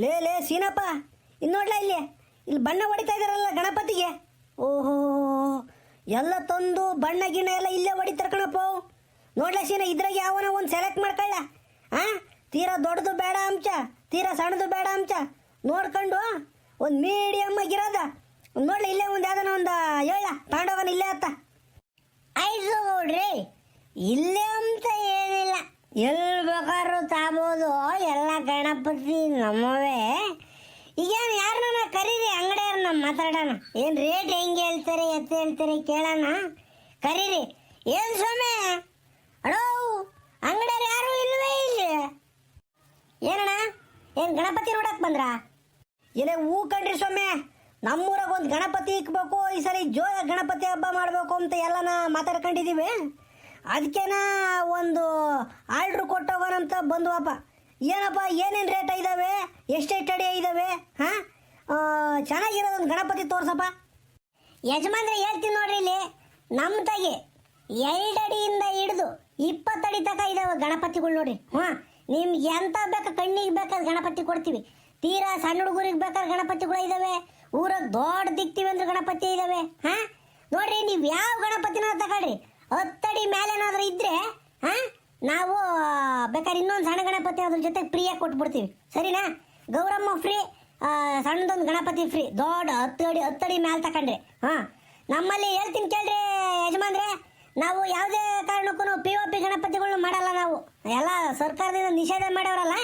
ಲೇ ಲೇ, ಸೀನಪ್ಪ. ಇನ್ನು ನೋಡ್ಲಾ ಇಲ್ಲಿ? ಇಲ್ಲಿ ಬಣ್ಣ ಹೊಡಿತಾ ಇದಾರಲ್ಲ ಗಣಪತಿಗೆ. ಓಹೋ, ಎಲ್ಲ ತಂದು ಬಣ್ಣ ಗಿಣ್ಣ ಎಲ್ಲ ಇಲ್ಲೇ ಹೊಡಿತಾರೆ ಕಣಪ್ಪ. ನೋಡ್ಲಾ ಸೀನ, ಇದ್ರಾಗ ಯಾವನ ಒಂದು ಸೆಲೆಕ್ಟ್ ಮಾಡ್ಕೊಳ್ಳ. ಆ? ತೀರಾ ದೊಡ್ಡದು ಬೇಡ ಅಂಶ ತೀರಾ ಸಣ್ಣದು ಬೇಡ ಅಂಶ ನೋಡ್ಕೊಂಡು ಒಂದು ಮೀಡಿಯಮ್ ಆಗಿರೋದ. ನೋಡ್ಲಿ, ಇಲ್ಲೇ ಒಂದು ಯಾವ್ದನ ಒಂದು ಹೇಳ, ಪಾಂಡವನ ಇಲ್ಲೇ ಅತ್ತ ಆಯ್ತು ನೋಡ್ರಿ. ಇಲ್ಲೇ ಅಂತ ಏನಿಲ್ಲ. ಎಲ್ಲ ಗಣಪತಿ ನಮ್ಮವೇ ಈಗೇನು ಯಾರನ್ನ ಕರೀರಿ, ಅಂಗಡಿಯವ್ರನ್ನ ಮಾತಾಡೋಣ. ಏನು ರೇಟ್ ಹೆಂಗೆ ಹೇಳ್ತಾರೆ, ಎತ್ತ ಹೇಳ್ತಾರೆ ಕೇಳೋಣ. ಕರೀರಿ. ಏನು ಸ್ವಾಮಿ? ಅಡೋ ಅಂಗಡಿಯವ್ರು ಯಾರು ಇಲ್ವೇ ಇಲ್ಲಿ? ಏನಣ್ಣ? ಏನು ಗಣಪತಿ ನೋಡಕ್ ಬಂದ್ರ? ಇಲ್ಲೇ ಹೂ ಕಣ್ರಿ ಸ್ವಾಮಿ? ನಮ್ಮೂರಾಗ ಒಂದು ಗಣಪತಿ ಇಕ್ಬೇಕು, ಈ ಸರಿ ಜೋರ ಗಣಪತಿ ಹಬ್ಬ ಮಾಡಬೇಕು ಅಂತ ಎಲ್ಲನ ಮಾತಾಡ್ಕೊಂಡಿದ್ದೀವಿ ಅದಕ್ಕೆನ ಒಂದು ಆರ್ಡ್ರ್ ಕೊಟ್ಟೋಗೋಣಂತ ಬಂದ್ವಪ್ಪ ಏನಪ್ಪ, ಏನೇನು ರೇಟ್ ಇದ್ದಾವೆ ಎಷ್ಟೆಷ್ಟು ಅಡಿ ಇದ್ದಾವೆ ಹಾಂ? ಚೆನ್ನಾಗಿರೋದೊಂದು ಗಣಪತಿ ತೋರ್ಸಪ್ಪ. ಯಜಮಾನ್ರೆ ಹೇಳ್ತೀನಿ ನೋಡ್ರಿ ಇಲ್ಲಿ. ನಮ್ಮ ತಾಯಿ ಎರಡು ಅಡಿಯಿಂದ ಹಿಡಿದು ಇಪ್ಪತ್ತಡಿ ತನಕ ಇದಾವೆ ಗಣಪತಿಗಳು ನೋಡ್ರಿ. ಹಾಂ ನಿಮ್ಗೆ ಎಂತ ಬೇಕಾ ಕಣ್ಣಿಗೆ ಬೇಕಾದ ಗಣಪತಿ ಕೊಡ್ತೀವಿ. ತೀರಾ ಸಣ್ಣ ಹುಡುಗರಿಗೆ ಬೇಕಾದ ಗಣಪತಿಗಳು ಇದ್ದಾವೆ ಊರಾಗ ದೊಡ್ಡ ದಿಕ್ತೀವಿ ಅಂದ್ರೆ ಗಣಪತಿ ಇದಾವೆ. ಹಾಂ? ನೋಡ್ರಿ, ನೀವು ಯಾವ ಗಣಪತಿನ ತಗೊಳ್ರಿ? ಹತ್ತಡಿ ಮೇಲೇನಾದ್ರೂ ಇದ್ರೆ, ಹಾಂ? ನಾವು ಬೇಕಾದ್ರೆ ಇನ್ನೊಂದು ಸಣ್ಣ ಗಣಪತಿ ಅದ್ರ ಜೊತೆ ಫ್ರೀಯಾಗಿ ಕೊಟ್ಬಿಡ್ತೀವಿ. ಸರಿನಾ? ಗೌರಮ್ಮ ಫ್ರೀ ಸಣ್ಣದೊಂದು ಗಣಪತಿ ಫ್ರೀ ದೊಡ್ಡ ಹತ್ತು ಅಡಿ ಹತ್ತು ಅಡಿ ಮೇಲೆ ತಕೊಂಡ್ರಿ. ಹಾಂ. ನಮ್ಮಲ್ಲಿ ಹೇಳ್ತೀನಿ ಕೇಳ್ರಿ ಯಜಮಾನ್ರೆ, ನಾವು ಯಾವುದೇ ಕಾರಣಕ್ಕೂ ಪಿ ಒ ಪಿ ಗಣಪತಿಗಳನ್ನ ಮಾಡಲ್ಲ ನಾವು. ಎಲ್ಲ ಸರ್ಕಾರದಿಂದ ನಿಷೇಧ ಮಾಡೋರಲ್ಲ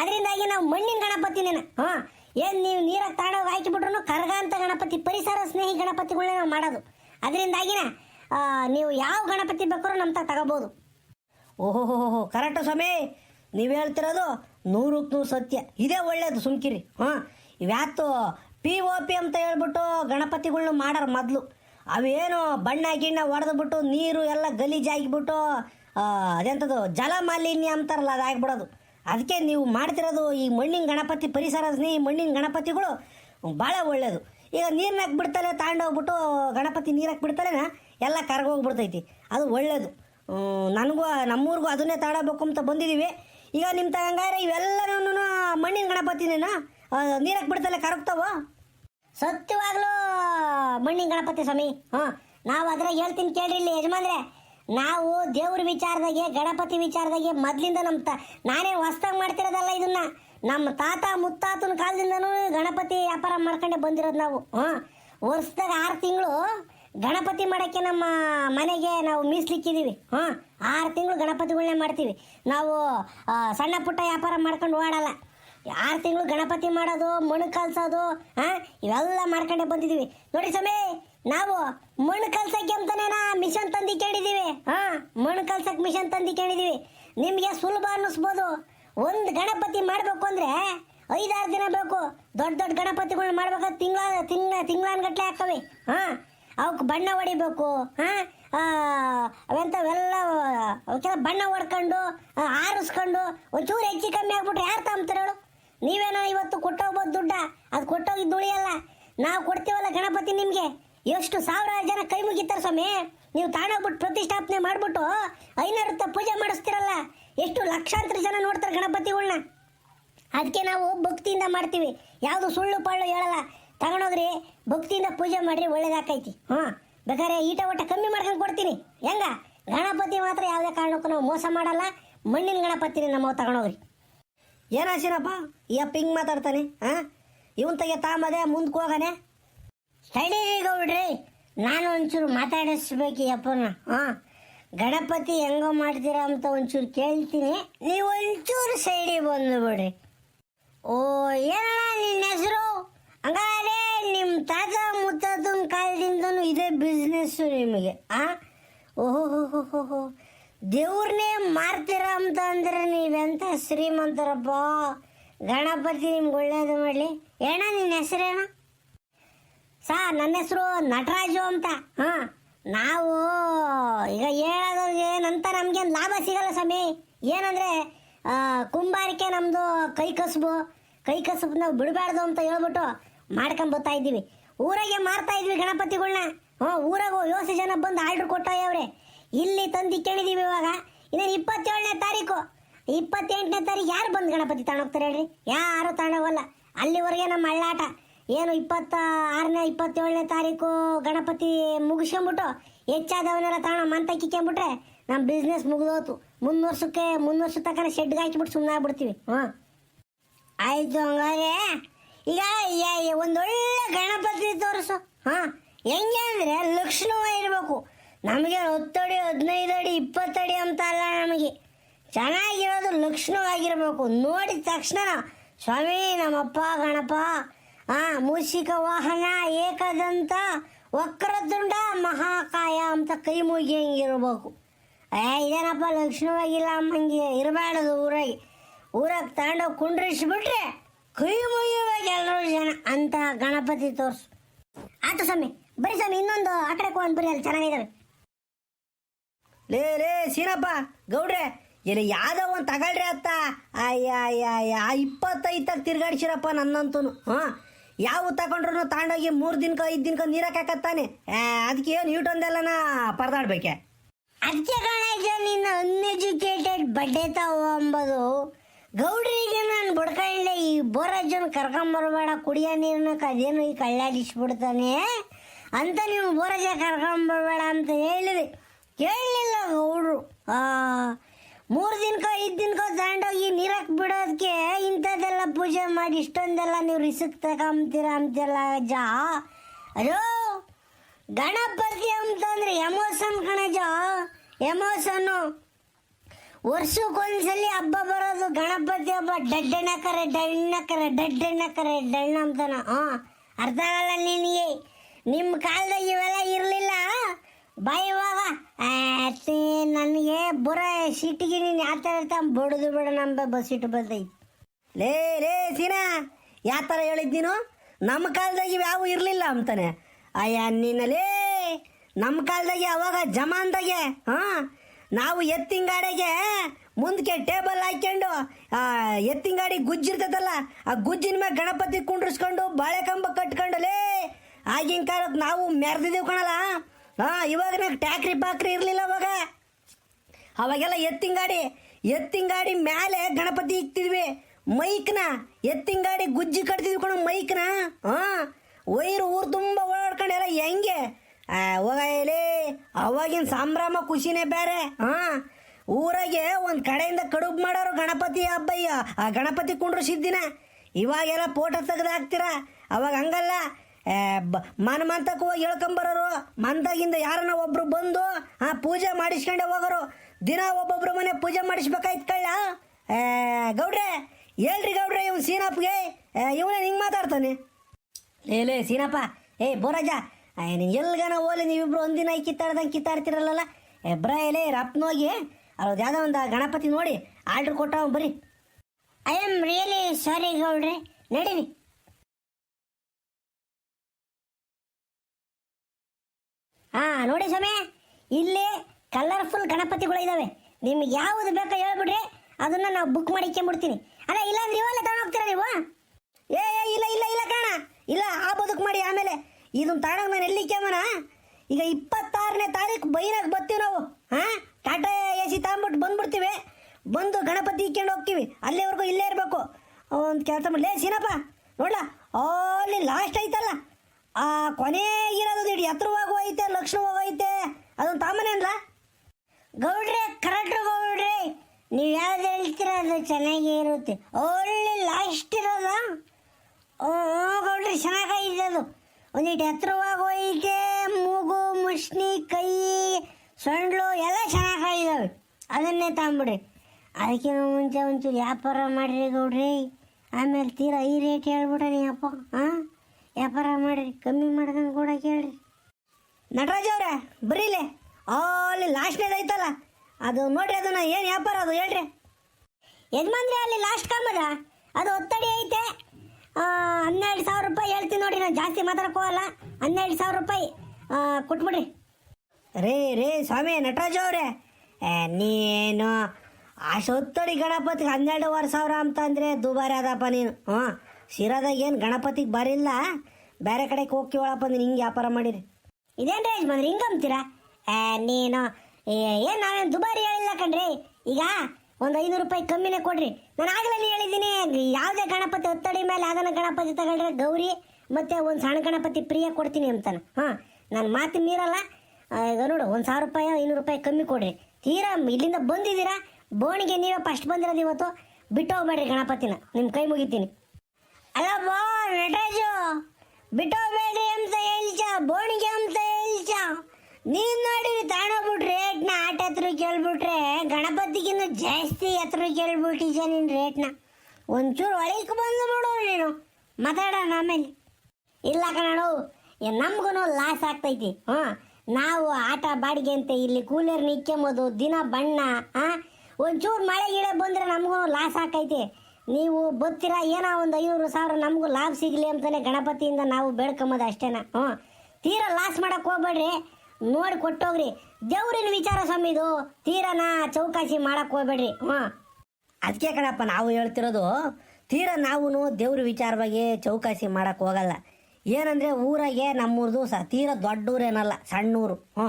ಅದರಿಂದಾಗಿ ನಾವು ಮಣ್ಣಿನ ಗಣಪತಿನೇನ ಹಾಂ. ಏನು ನೀವು ನೀರಾಗಿ ತಾಣೋಗಿ ಹಾಕಿಬಿಟ್ರು ಅಂತ ಗಣಪತಿ, ಪರಿಸರ ಸ್ನೇಹಿ ಗಣಪತಿಗಳನ್ನ ನಾವು ಮಾಡೋದು. ಅದರಿಂದಾಗಿನ ನೀವು ಯಾವ ಗಣಪತಿ ಬೇಕಾದ್ರೂ ನಮ್ಮ ತಗೋಬೋದು. ಓಹೋ ಕರೆಕ್ಟ್ ಸ್ವಾಮಿ, ನೀವು ಹೇಳ್ತಿರೋದು ನೂರಕ್ಕೆ ನೂರು ಸತ್ಯ. ಇದೇ ಒಳ್ಳೇದು, ಸುಮ್ಕಿರಿ. ಹಾಂ ಇವ್ಯಾತು ಪಿ ಓ ಪಿ ಅಂತ ಹೇಳ್ಬಿಟ್ಟು ಗಣಪತಿಗಳನ್ನ ಮಾಡೋರು ಮೊದಲು. ಅವೇನು ಬಣ್ಣ ಗಿಣ್ಣ ಹೊಡೆದ್ಬಿಟ್ಟು ನೀರು ಎಲ್ಲ ಗಲೀಜಾಗಿಬಿಟ್ಟು ಅದೆಂಥದ್ದು ಜಲ ಮಾಲಿನ್ಯ ಅಂತಾರಲ್ಲ, ಅದು ಅದಕ್ಕೆ ನೀವು ಮಾಡ್ತಿರೋದು ಈ ಮಣ್ಣಿನ ಗಣಪತಿ ಪರಿಸರ ಸ್ನೇಹಿ ಮಣ್ಣಿನ ಗಣಪತಿಗಳು ಭಾಳ ಒಳ್ಳೇದು. ಈಗ ನೀರ್ನಾಗ ಬಿಡ್ತಾರೆ ತಾಂಡೋಗ್ಬಿಟ್ಟು ಗಣಪತಿ ನೀರು ಬಿಡ್ತಾರೇನ ಎಲ್ಲ ಕರ್ಗೋಗ್ಬಿಡ್ತೈತಿ. ಅದು ಒಳ್ಳೆಯದು ನನಗೂ, ನಮ್ಮೂರಿಗೂ ಅದನ್ನೇ ತಾಡಬೇಕು ಅಂತ ಬಂದಿದ್ದೀವಿ ಈಗ ನಿಮ್ಮ ತಂಗಾರ ಇವೆಲ್ಲನೂ ಮಣ್ಣಿನ ಗಣಪತಿನೇನ ನೀರಕ್ಕೆ ಬಿಡ್ತಲ್ಲ ಕರಗ್ತಾವ ಸತ್ಯವಾಗ್ಲೂ ಮಣ್ಣಿನ ಗಣಪತಿ ಸ್ವಾಮಿ. ಹಾಂ ನಾವು ಅದ್ರಾಗ ಹೇಳ್ತೀನಿ ಕೇಳ್ರಿ ಇಲ್ಲಿ ಯಜಮಾನ್ರೆ. ನಾವು ದೇವ್ರ ವಿಚಾರದಾಗೆ, ಗಣಪತಿ ವಿಚಾರದಾಗೆ ಮೊದ್ಲಿಂದ ನಮ್ಮ ತ ನಾನೇ ಹೊಸ್ದಾಗಿ ಮಾಡ್ತಿರೋದಲ್ಲ ಇದನ್ನ? ನಮ್ಮ ತಾತ ಮುತ್ತಾತನ ಕಾಲದಿಂದನೂ ಗಣಪತಿ ವ್ಯಾಪಾರ ಮಾಡ್ಕೊಂಡೆ ಬಂದಿರೋದು ನಾವು. ಹಾಂ ವರ್ಷದಾಗ ಆರು ತಿಂಗಳು ಗಣಪತಿ ಮಾಡೋಕ್ಕೆ ನಮ್ಮ ಮನೆಗೆ ನಾವು ಮೀಸ್ಲಿಕ್ಕಿದ್ದೀವಿ. ಹಾಂ, ಆರು ತಿಂಗಳು ಗಣಪತಿಗಳನ್ನೇ ಮಾಡ್ತೀವಿ. ನಾವು ಸಣ್ಣ ಪುಟ್ಟ ವ್ಯಾಪಾರ ಮಾಡ್ಕೊಂಡು ಓಡಲ್ಲ. ಆರು ತಿಂಗಳು ಗಣಪತಿ ಮಾಡೋದು, ಮಣ್ಣು ಕಲ್ಸೋದು, ಹಾಂ, ಇವೆಲ್ಲ ಮಾಡ್ಕೊಂಡೆ ಬಂದಿದ್ದೀವಿ. ನೋಡಿ ಸ್ವಾಮಿ, ನಾವು ಮಣ್ಣು ಕಲ್ಸಕ್ಕೆ ಅಂತಾನೇನ ಮಿಷನ್ ತಂದಿ ಕೇಳಿದ್ದೀವಿ ಹಾಂ, ಮಣ್ಣು ಕಲ್ಸಕ್ಕೆ ಮಿಷನ್ ತಂದಿ ಕೇಳಿದ್ದೀವಿ ನಿಮಗೆ ಸುಲಭ ಅನ್ನಿಸ್ಬೋದು. ಒಂದು ಗಣಪತಿ ಮಾಡಬೇಕು ಅಂದರೆ ಐದಾರು ದಿನ ಬೇಕು. ದೊಡ್ಡ ದೊಡ್ಡ ಗಣಪತಿಗಳನ್ನ ಮಾಡ್ಬೇಕಾದ್ರೆ ತಿಂಗಳ ತಿಂಗಳ, ತಿಂಗಳಾನ್ಗಟ್ಲೆ ಹಾಕವಿ. ಹಾಂ ಅವಕ್ಕೆ ಬಣ್ಣ ಹೊಡಿಬೇಕು, ಹಾಂ? ಅವೆಂಥವೆಲ್ಲ, ಅವಕ್ಕೆಲ್ಲ ಬಣ್ಣ ಹೊಡ್ಕೊಂಡು ಆರಿಸ್ಕೊಂಡು ಒಂಚೂರು ಹೆಚ್ಚು ಕಮ್ಮಿ ಆಗ್ಬಿಟ್ರೆ ಯಾರು ತಾಂಬ್ತಾರೆ ಹೇಳು? ನೀವೇನೋ ಇವತ್ತು ಕೊಟ್ಟೋಗ್ಬೋದು ದುಡ್ಡ. ಅದು ಕೊಟ್ಟೋಗಿ ದುಳಿಯಲ್ಲ ನಾವು ಕೊಡ್ತೀವಲ್ಲ ಗಣಪತಿ ನಿಮಗೆ? ಎಷ್ಟು ಸಾವಿರಾರು ಜನ ಕೈ ಮುಗಿತಾರೆ ಸ್ವಾಮಿ. ನೀವು ತಾಣೋಗ್ಬಿಟ್ಟು ಪ್ರತಿಷ್ಠಾಪನೆ ಮಾಡಿಬಿಟ್ಟು ಐನೂರು ಪೂಜೆ ಮಾಡಿಸ್ತಿರಲ್ಲ. ಎಷ್ಟು ಲಕ್ಷಾಂತರ ಜನ ನೋಡ್ತಾರೆ ಗಣಪತಿಗಳನ್ನ ಅದಕ್ಕೆ ನಾವು ಭಕ್ತಿಯಿಂದ ಮಾಡ್ತೀವಿ. ಯಾವುದು ಸುಳ್ಳು ಪಾಳು ಹೇಳಲ್ಲ. ತಗೊಂಡೋಗ್ರಿ ಭಕ್ತಿಯಿಂದ ಪೂಜೆ ಮಾಡ್ರಿ ಒಳ್ಳೇದಾಕೈತಿ ಹಾಂ ಬೇಕಾದ್ರೆ ಈಟ ಊಟ ಕಮ್ಮಿ ಮಾಡ್ಕೊಂಡು ಕೊಡ್ತೀನಿ. ಹೆಂಗ? ಗಣಪತಿ ಮಾತ್ರ ಯಾವುದೇ ಕಾರಣಕ್ಕೂ ನಾವು ಮೋಸ ಮಾಡಲ್ಲ. ಮಣ್ಣಿನ ಗಣಪತಿನ ನಮ್ಮ ತಗೊಂಡೋಗ್ರಿ ಏನಾಸಿನಪ್ಪ ಈ ಅಪ್ಪ ಹಿಂಗೆ ಮಾತಾಡ್ತಾನೆ ಹಾಂ ಇವನ್ ತೆಗೆ ತಾಮದೆ ಮುಂದಕ್ಕೆ ಹೋಗಾನೆ. ಸೈಡಿ ಗೌಡ್ರಿ, ನಾನು ಒಂಚೂರು ಮಾತಾಡಿಸ್ಬೇಕು ಅಪ್ಪನ ಹಾಂ. ಗಣಪತಿ ಹೆಂಗೋ ಮಾಡ್ತೀರಾ ಅಂತ ಒಂಚೂರು ಕೇಳ್ತೀನಿ. ನೀವು ಒಂಚೂರು ಸೈಡಿಗೆ ಬಂದು ಬಿಡ್ರಿ ಓ, ಏನಣ್ಣ ನಿನ್ನ ಹೆಸರು? ಹಂಗಾರೆ ನಿಮ್ಮ ತಾತ ಮುತ್ತಾತನ ಕಾಲದಿಂದನೂ ಇದೇ ಬಿಸ್ನೆಸ್ಸು ನಿಮಗೆ, ಆ? ಓಹೋ ದೇವ್ರನ್ನೇ ಮಾರ್ತೀರ ಅಂತ ಅಂದ್ರೆ ನೀವೆಂತ ಶ್ರೀಮಂತರಪ್ಪ ಗಣಪತಿ ನಿಮ್ಗೆ ಒಳ್ಳೇದು ಮಾಡಲಿ. ಏನ ನಿನ್ನ ಹೆಸರೇನ? ಸಾ, ನನ್ನ ಹೆಸರು ನಟರಾಜು ಅಂತ. ಹಾಂ. ನಾವು ಈಗ ಹೇಳೋದ್ರಿಗೆ ನಂತ ನಮಗೆ ಲಾಭ ಸಿಗಲ್ಲ ಸ್ವಾಮಿ. ಏನಂದರೆ ಕುಂಬಾರಿಕೆ ನಮ್ಮದು ಕೈ ಕಸುಬು. ಕೈ ಕಸುಬು ನಾವು ಬಿಡಬಾರ್ದು ಅಂತ ಹೇಳ್ಬಿಟ್ಟು ಮಾಡ್ಕೊಂಡ್ ಬರ್ತಾ ಇದ್ದೀವಿ ಊರಾಗೆ ಮಾರ್ತಾ ಇದ್ವಿ ಗಣಪತಿಗಳನ್ನ ಹ್ಞೂ, ಊರಾಗ ಯೋಸಿ ಜನ ಬಂದು ಆರ್ಡ್ರ್ ಕೊಟ್ಟವ್ರೆ ಇಲ್ಲಿ ತಂದು ಕೇಳಿದೀವಿ ಇವಾಗ. ಇನ್ನೇನು ಇಪ್ಪತ್ತೇಳನೇ ತಾರೀಕು. ಇಪ್ಪತ್ತೆಂಟನೇ ತಾರೀಕು ಯಾರು ಬಂದು ಗಣಪತಿ ತಗೊಂಡೋಗ್ತಾರೆ ಹೇಳ್ರಿ? ಯಾರು ತಗೊಂಡೋಗಲ್ಲ ಅಲ್ಲಿವರೆಗೆ ನಮ್ಮ ಅಳ್ಳಾಟ. ಏನು ಇಪ್ಪತ್ತ ಆರನೇ ಇಪ್ಪತ್ತೇಳನೇ ತಾರೀಕು ಗಣಪತಿ ಮುಗಿಸ್ಕೊಂಬಿಟ್ಟು ಹೆಚ್ಚಾದವನ್ನೆಲ್ಲ ತಗೊಂಡು ಮಂತಕ್ಕಿಕ್ಕೊಂಬಿಟ್ರೆ ನಮ್ಮ ಬಿಸ್ನೆಸ್ ಮುಗಿದೋತು ಮುಂದ್ ವರ್ಷಕ್ಕೆ, ಮುಂದ್ ವರ್ಷ ತಕ್ಕ ಶೆಡ್ಗೆ ಹಾಕಿಬಿಟ್ಟು ಸುಮ್ಮನೆ ಆಗ್ಬಿಡ್ತೀವಿ. ಹ್ಞೂ. ಆಯಿತು ಹಂಗಾದ್ರೆ ಈಗ ಒಂದೊಳ್ಳೆ ಗಣಪತಿ ತೋರಿಸು. ಹಾ, ಹೆಂಗೆ ಅಂದ್ರೆ ಲಕ್ಷಣವಾಗಿ ಇರಬೇಕು. ನಮಗೆ ಹತ್ತಡಿ ಹದಿನೈದು ಅಡಿ ಇಪ್ಪತ್ತಡಿ ಅಂತ ಅಲ್ಲ ನಮಗೆ. ಚೆನ್ನಾಗಿರೋದು ಲಕ್ಷಣವಾಗಿರ್ಬೇಕು ನೋಡಿದ ತಕ್ಷಣ, ಸ್ವಾಮಿ, ನಮ್ಮಪ್ಪ, ಗಣಪ ಹಾ ಮೂಷಿಕ ವಾಹನ, ಏಕದಂತ, ವಕ್ರತುಂಡ, ಮಹಾಕಾಯ ಅಂತ ಕೈ ಮುಗಿಯಂಗಿರ್ಬೇಕು ಏ, ಇದೇನಪ್ಪ ಲಕ್ಷಣವಾಗಿಲ್ಲ ಅಮ್ಮಂಗೆ ಇರಬಾರ್ದು ಊರಾಗಿ. ಊರಾಗ ತಗೊಂಡೋಗಿ ಕುಂಡ್ರಿಸ್ಬಿಟ್ರೆ ಕೈ ಮುಗಿಬೇಕು ಎಲ್ಲರೂ ಜನ ಅಂತ ಗಣಪತಿ ತೋರ್ಸು. ಆಯ್ತು ಸ್ವಾಮಿ ಬರೀ ಸ್ವಾಮಿ ಇನ್ನೊಂದು ಆ ಕಡೆ ಒಂದು ಬರೀ ಅಲ್ಲಿ ಚೆನ್ನಾಗಿದ್ದಾವೆ ಲೇ ಲೇ ಸೀನಪ್ಪ ಗೌಡ್ರೆ ಇಲ್ಲಿ ಯಾವ್ದೋ ಒಂದು ತಗೊಳ್ರಿ ಅತ್ತ. ಅಯ್ಯ ಅಯ್ಯ ಅಯ್ಯ ಆ ಇಪ್ಪತ್ತೈದು ತಗ ತಿರ್ಗಾಡ್ಸಿರಪ್ಪ ನನ್ನಂತೂ ಹಾಂ ಯಾವ ತಗೊಂಡ್ರು ತಗೊಂಡೋಗಿ ಮೂರು ದಿನಕ್ಕೆ ಐದು ದಿನಕ ನೀರಕ್ಕೆ ಹಾಕತ್ತಾನೆ ಅದಕ್ಕೆ ಏನು ಯೂಟೊಂದೆಲ್ಲನ ಪರದಾಡ್ಬೇಕೆ? ಅದಕ್ಕೆ ಕಾಣ ನಿನ್ನ ಅನ್ಎಜುಕೇಟೆಡ್ ಬಡ್ಡೆ ತಾವು ಅಂಬೋದು ಗೌಡ್ರಿಗೆ ನಾನು ಬಡ್ಕೊಳ್ಳೆ ಈ ಬೋರಾಜನ್ ಕರ್ಕೊಂಬರ್ಬೇಡ ಕುಡಿಯೋ ನೀರನ್ನ ಅದೇನು ಈ ಕಳ್ಳಾಡಿಸ್ಬಿಡ್ತಾನೆ. ಅಂತ ನೀವು ಬೋರಾಜ ಕರ್ಕೊಂಬರ್ಬೇಡ ಅಂತ ಹೇಳಿದ್ರಿ. ಕೇಳಲಿಲ್ಲ ಗೌಡ್ರು. ಮೂರು ದಿನಕ್ಕೋ, ಐದು ದಿನಕ್ಕೋ ತಗೊಂಡೋಗಿ ನೀರಕ್ಕೆ ಬಿಡೋದಕ್ಕೆ ಇಂಥದ್ದೆಲ್ಲ ಪೂಜೆ ಮಾಡಿ ಇಷ್ಟೊಂದೆಲ್ಲ ನೀವು ರಿಸಕ್ ತಗೊಂತೀರ ಅಂತೆಲ್ಲ ಅಜ್ಜ ಅಯ್ಯೋ, ಗಣಪತಿ ಅಂತಂದ್ರೆ ಎಮೋಷನ್ ಕಣಜ. ಎಮೋಷನ್ನು ವರ್ಷಕ್ಕೊಂದ್ಸಲಿ ಹಬ್ಬ ಬರೋದು ಗಣಪತಿ ಹಬ್ಬ. ಕರೆ ಡಣ್ಣಕರೆ ಡಡ್ಡಣ್ಣಕರೆ ಡಣ್ಣ ಅಂತಾನ ಹಾ, ಅರ್ಥ ಆಗಲ್ಲ ನಿನಗೆ. ನಿಮ್ಮ ಕಾಲದಾಗ ಇವೆಲ್ಲ ಇರಲಿಲ್ಲ? ಬಾ ಇವಾಗ ನನಗೆ ಬುರ ಸಿಟ್ಟಿಗೆ ನೀನು ಯಾವ ಥರ ಇರ್ತಾನೆ ಬಡ್ದು ಬಿಡ ನಮ್ಮ ಬಸ್ ಇಟ್ಟು ಬರ್ತೈತಿ ಲೇ ಲೇ, ಸೀನಾ, ಯಾವ ಥರ ಹೇಳಿದ್ದೀನೋ ನಮ್ಮ ಕಾಲದಾಗ ಇವ್ಯಾವು ಇರಲಿಲ್ಲ ಅಂತಾನೆ. ಅಯ್ಯ ನೀನಲೇ ನಮ್ಮ ಕಾಲದಾಗೆ ಅವಾಗ ಜಮಾನ್ದಾಗೆ, ಹಾಂ ನಾವು ಎತ್ತಿಂಗಾಡೆಗೆ ಮುಂದಕ್ಕೆ ಟೇಬಲ್ ಹಾಕ್ಕೊಂಡು ಆ ಎತ್ತಿಂಗಾಡಿ ಗುಜ್ಜಿರ್ತದಲ್ಲ, ಆ ಗುಜ್ಜಿನ ಮೇಲೆ ಗಣಪತಿ ಕುಂಡ್ರಿಸ್ಕೊಂಡು ಬಾಳೆಕಂಬ ಕಟ್ಕೊಂಡು, ಲೇ, ಆಗಿನ ಕಾಲಕ್ಕೆ ನಾವು ಮೆರೆದಿದ್ದೀವಿ ಕಣಲ್ಲ ಹಾಂ ಇವಾಗ ನಾವು ಟ್ಯಾಕ್ರಿ ಪಾಕ್ರಿ ಇರಲಿಲ್ಲ ಅವಾಗ. ಅವಾಗೆಲ್ಲ ಎತ್ತಿಂಗಾಡಿ ಎತ್ತಿಂಗಾಡಿ ಮೇಲೆ ಗಣಪತಿ ಇಕ್ತಿದ್ವಿ, ಮೈಕ್ನ ಎತ್ತಿಂಗಾಡಿ ಗುಜ್ಜಿ ಕಟ್ತಿದ್ವಿ ಕಣ ಮೈಕ್ನ ಹಾ ವೈರು ಊರು ತುಂಬ ಓಡಾಡ್ಕೊಂಡೆಲ್ಲ ಹೆಂಗೆ ಹೋಗಲೇ ಅವಾಗಿನ ಸಂಭ್ರಮ ಖುಷಿನೇ ಬೇರೆ ಹಾ ಊರಾಗೆ ಒಂದು ಕಡೆಯಿಂದ ಕಡುಬು ಮಾಡೋರು ಗಣಪತಿ ಹಬ್ಬಯ್ಯ. ಆ ಗಣಪತಿ ಕುಂಡ್ರಿಸಿದ್ದಿನ ಇವಾಗೆಲ್ಲ ಫೋಟೋ ತೆಗೆದು ಹಾಕ್ತೀರ? ಅವಾಗ ಹಂಗಲ್ಲ. ಏ, ಮನ್ ಮಂತಕ್ಕೆ ಹೋಗಿ ಹೇಳ್ಕೊಂಬರೋರು. ಮಂತಾಗಿಂದ ಯಾರನ್ನ ಒಬ್ರು ಬಂದು ಆ ಪೂಜೆ ಮಾಡಿಸ್ಕೊಂಡೆ ಹೋಗೋರು. ದಿನ ಒಬ್ಬೊಬ್ರು ಮನೆ ಪೂಜೆ ಮಾಡಿಸ್ಬೇಕಾಯ್ತು ಕಳ್ಳ. ಏ, ಗೌಡ್ರೆ ಹೇಳ್ರಿ ಗೌಡ್ರೆ ಇವ್ನು ಸೀನಪ್ಪಗೆ ಇವನೇ ಹಿಂಗೆ ಮಾತಾಡ್ತಾನೆ. ಲೇ ಲೇ ಸೀನಪ್ಪ. ಏ ಬೋರಾಜ ನೀನು ಎಲ್ಗನ ಓಲಿ ನೀವಿಬ್ರು ಒಂದಿನ ಈ ಕಿತ್ತಾಡ್ದಂಗೆ ಕಿತ್ತಾಡ್ತಿರಲ್ಲ ಎಬ್ರ ಎಲೆ ರಪ್ನೋಗಿ ಅವ್ರದ್ದು ಯಾವುದೋ ಒಂದು ಗಣಪತಿ ನೋಡಿ ಆರ್ಡ್ರ್ ಕೊಟ್ಟ ಬರಿ. ಐ ಆಮ್ ರಿಯಲಿ ಸಾರಿ ಗೌಡ್ರಿ. ನಡೀರಿ. ಹಾ ನೋಡಿ ಸ್ವಾಮಿ ಇಲ್ಲಿ ಕಲರ್ಫುಲ್ ಗಣಪತಿಗಳು ಇದಾವೆ ನಿಮ್ಗೆ ಯಾವುದು ಬೇಕೋ ಹೇಳ್ಬಿಡ್ರಿ ಅದನ್ನ ನಾವು ಬುಕ್ ಮಾಡಿ ಮಾಡಿಕೊಂಬಿಡ್ತೀನಿ ಅಲ್ಲ ಇಲ್ಲ ಅಂದ್ರೆ ಇವಲ್ಲೇ ತಗೊಂಡೋಗ್ತೀರಾ ನೀವು? ಏ, ಇಲ್ಲ ಇಲ್ಲ ಇಲ್ಲ ಕಾಣ. ಇಲ್ಲ ಆ ಬದುಕು ಮಾಡಿ ಆಮೇಲೆ ಇದನ್ನ ತಗೊಂಡೋಗಿ ನಾನು ಎಲ್ಲಿ ಕ್ಯಾಮನ ಈಗ ಇಪ್ಪತ್ತಾರನೇ ತಾರೀಕು ಬೈನಾಗ ಬರ್ತೀವಿ ನಾವು. ಹಾಂ? ಟಾಟಾ ಎ ಸಿ ತಗೊಂಬಿಟ್ಟು ಬಂದ್ಬಿಡ್ತೀವಿ. ಬಂದು ಗಣಪತಿ ಇಕ್ಕೊಂಡು ಹೋಗ್ತೀವಿ. ಅಲ್ಲಿವರೆಗೂ ಇಲ್ಲೇ ಇರಬೇಕು. ಒಂದು ಕೆಲಸ ಮಾಡಲೇ ಸೀನಪ್ಪ, ನೋಡ್ಲ, ಅಲ್ಲಿ ಲಾಸ್ಟ್ ಐತಲ್ಲ. ಆ ಕೊನೆಗಿರೋದು ಇಡೀ ಎತ್ತರವಾಗೂ ಐತೆ, ಲಕ್ಷ್ಮವಾಗೂ ಐತೆ. ಅದೊಂದು ತಾಮನೇ ಅಲ್ಲ ಗೌಡ್ರೆ ಕರೆಕ್ಟ್ರು ಗೌಡ್ರೆ, ನೀವು ಯಾವ್ದು ಹೇಳ್ತೀರ ಅದು ಚೆನ್ನಾಗಿ ಇರುತ್ತೆ. ಒಳ್ಳೆ ಲಾಸ್ಟ್ ಇರೋದ ಓ ಗೌಡ್ರೆ ಚೆನ್ನಾಗೈತೆ ಅದು ಒಂದಿಟ್ಟು ಎತ್ತರವಾಗಿ ಮೂಗು, ಮುಷ್ಣಿ, ಕೈ, ಸೊಂಡ್ಲು ಎಲ್ಲ ಚೆನ್ನಾಗಿದ್ದಾವೆ ಅದನ್ನೇ ತಗೊಂಬಿಡ್ರಿ ಅದಕ್ಕಿಂತ ಮುಂಚೆ ಒಂಚೂರು ವ್ಯಾಪಾರ ಮಾಡಿರಿ ಗೌಡ್ರಿ. ಆಮೇಲೆ ತೀರಾ ಈ ರೇಟ್ ಹೇಳ್ಬಿಟ್ರಿ ಅಪ್ಪ ಹಾಂ ವ್ಯಾಪಾರ ಮಾಡಿರಿ, ಕಮ್ಮಿ ಮಾಡ್ದಂಗೆ ಕೂಡ ಕೇಳ್ರಿ. ನಟರಾಜ್ ಅವ್ರೆ, ಬರೀಲೆ. ಅಲ್ಲಿ ಲಾಸ್ಟ್ನೇದು ಐತಲ್ಲ. ಅದು ನೋಡ್ರಿ, ಅದನ್ನ ಏನು ವ್ಯಾಪಾರ ಅದು ಹೇಳ್ರಿ. ಯಜಮಾನ್ರಿ, ಅಲ್ಲಿ ಲಾಸ್ಟ್ ಕಾಮದ? ಅದು ಒತ್ತಡಿ ಐತೆ. ಹನ್ನೆರಡು ಸಾವಿರ ರೂಪಾಯಿ ಹೇಳ್ತೀನಿ ನೋಡಿ ನಾನು ಜಾಸ್ತಿ ಮಾತಾಡಕ್ ಹೋಗಲ್ಲ. ಹನ್ನೆರಡು ಸಾವಿರ ರೂಪಾಯಿ ಕೊಟ್ಬಿಡ್ರಿ. ರೇ ರೇ ಸ್ವಾಮಿ ನಟರಾಜು ಅವರೇ. ನೀನು ಆ ಸೊತ್ತಡಿ ಗಣಪತಿಗೆ ಹನ್ನೆರಡುವರೆ ಸಾವಿರ ಅಂತಂದ್ರೆ ದುಬಾರಿ ಅದಪ್ಪ ನೀನು. ಹ್ಞೂ ಶಿರಾದಾಗ ಏನು ಗಣಪತಿಗೆ ಬರಿಲ್ಲ? ಬೇರೆ ಕಡೆಗೆ ಹೋಗ್ತೀವಳಪ್ಪ ನೀನು ಹಿಂಗೆ ವ್ಯಾಪಾರ ಮಾಡಿರಿ. ಇದೇನ್ರಿ ಯಜಮಾನ್ರಿ ಹಿಂಗೆ ಅಂತೀರಾ? ಏ, ನೀನು ಏನು ನಾವೇನು ದುಬಾರಿ ಹೇಳಿಲ್ಲ ಕಣ್ರಿ? ಈಗ ಒಂದು ಐನೂರು ರೂಪಾಯಿ ಕಮ್ಮಿನೇ ಕೊಡ್ರಿ. ನಾನು ಆಗಲಲ್ಲಿ ಹೇಳಿದ್ದೀನಿ, ಯಾವುದೇ ಗಣಪತಿ ಒತ್ತಡಿ ಮೇಲೆ ಅದನ್ನು ಗಣಪತಿ ತಗೊಂಡ್ರೆ ಗೌರಿ ಮತ್ತೆ ಒಂದು ಸಣ್ಣ ಗಣಪತಿ ಪ್ರಿಯ ಕೊಡ್ತೀನಿ ಅಂತಾನೆ. ಹಾಂ, ನಾನು ಮಾತು ಮೀರಲ್ಲ. ಈಗ ನೋಡು, ಒಂದು ಸಾವಿರ ರೂಪಾಯಿ, ಐನೂರು ರೂಪಾಯಿ ಕಮ್ಮಿ ಕೊಡ್ರಿ. ತೀರಾ, ಇಲ್ಲಿಂದ ಬಂದಿದ್ದೀರಾ? ಬೋಣಿಗೆ ನೀವೇ ಫಸ್ಟ್ ಬಂದಿರೋದು ಇವತ್ತು. ಬಿಟ್ಟು ಹೋಗ್ಬೇಡ್ರಿ ಗಣಪತಿನ. ನಿಮ್ಮ ಕೈ ಮುಗಿತೀನಿ. ಅಲ್ಲ, ಬಾ, ನಟರಾಜು. ಬಿಟ್ಟೋಗ್ಬೇಡ್ರಿ ಅಂತ ಹೇಳ್ಚ, ಬೋಣಿಗೆ ಅಂತ ಹೇಳ್ಚ. ನೀನ್ ನೋಡಿ ತಗೊಂಡೋಗ್ಬಿಟ್ಟು ರೇಟ್ನ ಆಟ ಹತ್ರ ಕೇಳ್ಬಿಟ್ರೆ, ಗಣಪತಿಗಿನ್ನ ಜಾಸ್ತಿ ಹತ್ರ ಕೇಳ್ಬಿಟ್ಟಿಜ ನಿನ್ ರೇಟ್ನ ಒಂಚೂರು ಒಳಗೆ ಬಂದು ಬಿಡು ನೀನು. ಮಾತಾಡೋಣ ಆಮೇಲೆ. ಇಲ್ಲ ಕಣೋ ನಮಗೂ ಲಾಸ್ ಆಗ್ತೈತಿ. ಹಾಂ, ನಾವು ಆಟ ಬಾಡಿಗೆ ಅಂತ ಇಲ್ಲಿ ಕೂಲರ್ ನಿಕ್ಕೊಂಬೋದು ದಿನ ಬಣ್ಣ ಹಾಂ ಒಂಚೂರು ಮಳೆ ಗಿಳೆ ಬಂದರೆ ನಮಗೂ ಲಾಸ್ ಆಕೈತಿ ನೀವು ಬರ್ತೀರಾ ಏನೋ ಒಂದು ಐನೂರು ಸಾವಿರ ನಮಗೂ ಲಾಭ ಸಿಗಲಿ ಅಂತಲೇ ಗಣಪತಿಯಿಂದ ನಾವು ಬೇಡ್ಕೊಂಬೋದು ಅಷ್ಟೇನಾ. ಹ್ಞೂ ತೀರಾ ಲಾಸ್ ಮಾಡೋಕ್ಕೆ ಹೋಗ್ಬೇಡ್ರಿ. ನೋಡಿ ಕೊಟ್ಟೋಗ್ರಿ. ದೇವ್ರಿನ ವಿಚಾರ ಸ್ವಾಮಿದು ತೀರನ ಚೌಕಾಸಿ ಮಾಡಕ್ಕೆ ಹೋಗ್ಬೇಡ್ರಿ. ಹ್ಞೂ ಅದಕ್ಕೆ ಕಣಪ್ಪ ನಾವು ಹೇಳ್ತಿರೋದು, ತೀರ ನಾವು ದೇವ್ರ ವಿಚಾರ ಬಗ್ಗೆ ಚೌಕಾಸಿ ಮಾಡಕ್ ಹೋಗಲ್ಲ. ಏನಂದರೆ ಊರಾಗೆ ನಮ್ಮೂರ್ದು ಸ ತೀರ ದೊಡ್ಡ ಊರೇನಲ್ಲ ಸಣ್ಣೂರು. ಹ್ಞೂ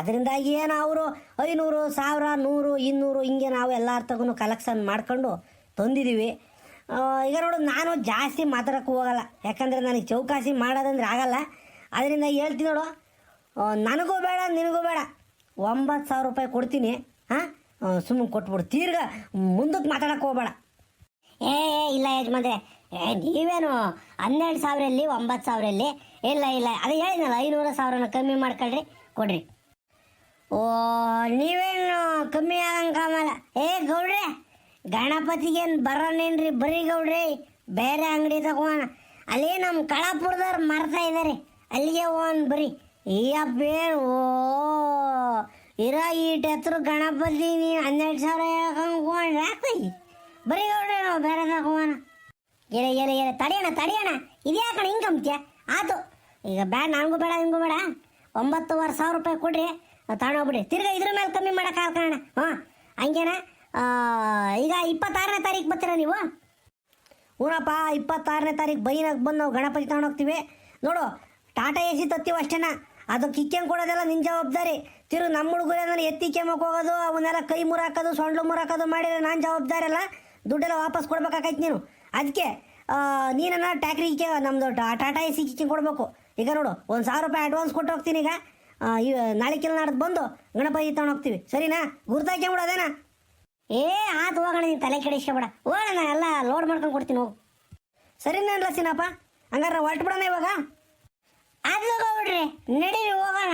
ಅದರಿಂದಾಗಿ ಏನು ಅವರು ಐನೂರು, ಸಾವಿರ, ನೂರು, ಇನ್ನೂರು, ಹಿಂಗೆ ನಾವು ಎಲ್ಲರ ತಗೂ ಕಲೆಕ್ಷನ್ ಮಾಡ್ಕೊಂಡು ತಂದಿದ್ದೀವಿ ಈಗ ನೋಡು, ನಾನು ಜಾಸ್ತಿ ಮಾತಾಡೋಕ್ಕೂ ಹೋಗಲ್ಲ. ಯಾಕಂದರೆ ನನಗೆ ಚೌಕಾಸಿ ಮಾಡೋದಂದ್ರೆ ಆಗಲ್ಲ. ಅದರಿಂದ ಹೇಳ್ತೀನಿ ನೋಡು ನನಗೂ ಬೇಡ, ನಿನಗೂ ಬೇಡ. ಒಂಬತ್ತು ಸಾವಿರ ರೂಪಾಯಿ ಕೊಡ್ತೀನಿ ಹಾಂ ಸುಮ್ಮನೆ ಕೊಟ್ಬಿಡು. ತೀರ್ಗ ಮುಂದಕ್ಕೆ ಮಾತಾಡಕ್ಕೆ ಹೋಗ್ಬೇಡ. ಏ ಇಲ್ಲ ಯಜಮಾನ್ರೆ. ಏ, ನೀವೇನು ಹನ್ನೆರಡು ಸಾವಿರಲ್ಲಿ, ಒಂಬತ್ತು ಸಾವಿರಲ್ಲಿ? ಇಲ್ಲ ಇಲ್ಲ. ಅದು ಹೇಳಿದ್ನಲ್ಲ, ಐನೂರು ಸಾವಿರನ ಕಮ್ಮಿ ಮಾಡ್ಕೊಳ್ರಿ, ಕೊಡ್ರಿ. ಓ, ನೀವೇನು ಕಮ್ಮಿ ಆಗಂಗೆ ಕಾಮಲ್ಲ. ಏ, ಗೌಡ್ರೆ, ಗಣಪತಿಗೇನು ಬರೋನೇನ್ರಿ ಬರೀ ಗೌಡ್ರಿ, ಬೇರೆ ಅಂಗಡಿ ತಗೋಣ. ಅಲ್ಲಿ ನಮ್ಮ ಕಳಾಪುರದವ್ರು ಮಾರ್ತಾ ಇದ್ದಾರೆ ಅಲ್ಲಿಗೆ ಹೋಗೋಣ ಬರೀ. ಅಪ್ಪೇನು ಓ, ಇರೋ ಈಟ್ ಹತ್ರ ಗಣಪತಿ ನೀನು ಹನ್ನೆರಡು ಸಾವಿರ ಹೇಳ್ಕೊಂಡು ಆಗ್ತೈ ಬರೀ ನೋಡ್ರಿ ನಾವು ಬೇರೆ ಹಾಕೋಣ ಎಲೆ ಎಲೆ ಎಲೆ ತಡೆಯೋಣ ತಡೆಯೋಣ. ಇದ್ಯಾಕಣ ಹಿಂಗೆ ಅಂಬ್ತ್ಯ ಆತು. ಈಗ ಬೇಡ ನನಗೂ ಬೇಡ ಹಿಂಗೂ ಬೇಡ. ಒಂಬತ್ತುವರೆ ಸಾವಿರ ರೂಪಾಯಿ ಕೊಡ್ರಿ ತಗೊಂಡೋಗ್ಬಿಡಿ ತಿರ್ಗಾ ಇದ್ರ ಮೇಲೆ ಕಮ್ಮಿ ಮಾಡೋಕೆ ಹಾಕೋಣ. ಹಾಂ ಹಂಗೇನ? ಈಗ ಇಪ್ಪತ್ತಾರನೇ ತಾರೀಕು ಬರ್ತೀರಾ ನೀವು? ಊರಪ್ಪ, ಇಪ್ಪತ್ತಾರನೇ ತಾರೀಕು ಬೈನಾಗ ಬಂದು ನಾವು ಗಣಪತಿ ತಗೊಂಡೋಗ್ತೀವಿ ನೋಡು, ಟಾಟಾ ಎ ಸಿ ತತ್ತೀವಿ ಅಷ್ಟೇನ. ಅದು ಕಿಕ್ಕಂಗೆ ಕೊಡೋದೆಲ್ಲ ನಿನ್ನ ಜವಾಬ್ದಾರಿ. ತಿರು ನಮ್ಮ ಹುಡುಗರು ಎತ್ತಿ ಕೆಮ್ಮಕ್ಕೆ ಹೋಗೋದು, ಅವನ್ನೆಲ್ಲ ಕೈ ಮುರಾಕೋದು, ಸೊಂಡ್ಲು ಮುರಾಕೋದು ಮಾಡಿದ್ರೆ ನಾನು ಜವಾಬ್ದಾರಿ ಅಲ್ಲ? ದುಡ್ಡೆಲ್ಲ ವಾಪಸ್ ಕೊಡ್ಬೇಕಾಗೈತಿ ನೀನು. ಅದಕ್ಕೆ ನೀನನ್ನ ಟ್ಯಾಕ್ರಿಗೆ ನಮ್ಮದು ಟಾಟಾ ಎ ಸಿ ಕಿಕ್ಕಿಂಗ್ ಕೊಡಬೇಕು. ಈಗ ನೋಡು, ಒಂದು ಸಾವಿರ ರೂಪಾಯಿ ಅಡ್ವಾನ್ಸ್ ಕೊಟ್ಟು ಹೋಗ್ತೀನಿ ಈಗ. ನಾಳೆ ಕಿಲ್ ನಾಡ್ದು ಬಂದು ಗಣಪತಿ ತಗೊಂಡೋಗ್ತೀವಿ ಸರಿನಾ? ಗುರ್ತಾಕ್ಯಂಬಿಡೋದೇನಾ ಏ, ಆತು ಹೋಗೋಣ, ನೀನು ತಲೆ ಕೆಡಿಸ್ಕೊಬೇಡ ಹೋಗೋಣ ಎಲ್ಲ ಲೋಡ್ ಮಾಡ್ಕೊಂಡು ಕೊಡ್ತೀನಿ ಹೋಗು. ಸರಿನಾ ಸೀನಪ್ಪ ಹಂಗಾರೆ ಹೊರಟು ಬಿಡೋಣ ಇವಾಗ? ಅದು ಗೌಡ್ರಿ ನಡೀರಿ ಹೋಗೋಣ.